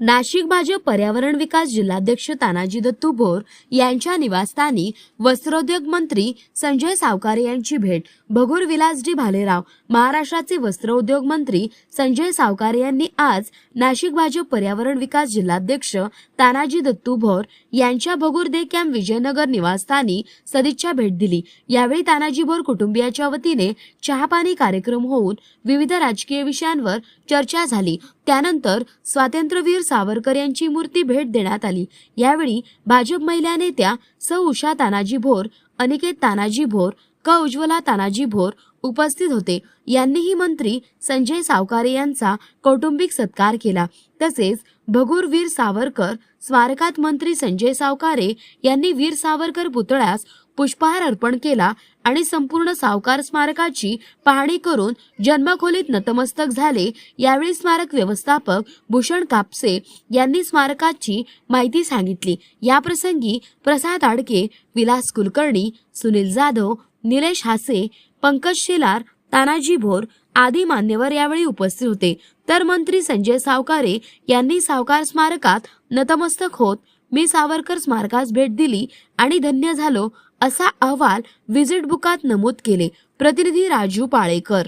नाशिक भाजप पर्यावरण विकास जिल्हाध्यक्ष तानाजी दत्तू भोर यांच्या निवासस्थानी वस्त्रोद्योग मंत्री संजय सावकारे यांची भेट. भगूर विलासजी भालेराव महाराष्ट्राचे वस्त्रोद्योग मंत्री संजय सावकारे यांनी आज नाशिक भाजप पर्यावरण विकास जिल्हाध्यक्ष तानाजी दत्तू भोर यांच्या भगूर दे कॅम्प विजयनगर निवासस्थानी सदिच्छा भेट दिली. यावेळी तानाजी भोर कुटुंबियाच्या वतीने चहापानी कार्यक्रम होऊन विविध राजकीय विषयांवर चर्चा झाली. त्यानंतर स्वातंत्र्यवीर सावरकर यांची मूर्ती भेट देण्यात आली. यावेळी भाजप महिला नेत्या स उषा तानाजी भोर अनिकेत तानाजी भोर क. उज्ज्वला तानाजी भोर उपस्थित होते. यांनीही मंत्री संजय सावकारे यांचा कौटुंबिक सत्कार केला. तसेच भगूर वीर सावरकर स्मारकात मंत्री संजय सावकारे यांनी वीर सावरकर पुतळ्यास पुष्पहार अर्पण केला आणि संपूर्ण सावकार स्मारकाची पाहणी करून जन्मखोलीत नतमस्तक झाले. यावेळी स्मारक व्यवस्थापक भूषण कापसे यांनी स्मारकाची माहिती सांगितली. याप्रसंगी प्रसाद आडके विलास कुलकर्णी सुनील जाधव निलेश हासे पंकज शेलार तानाजी भोर आदी मान्यवर यावेळी उपस्थित होते. तर मंत्री संजय सावकारे यांनी सावकार स्मारकात नतमस्तक होत मी सावरकर स्मारकास भेट दिली आणि धन्य झालो असा अहवाल व्हिजिट बुकात नमूद केले. प्रतिनिधी राजू पाळेकर.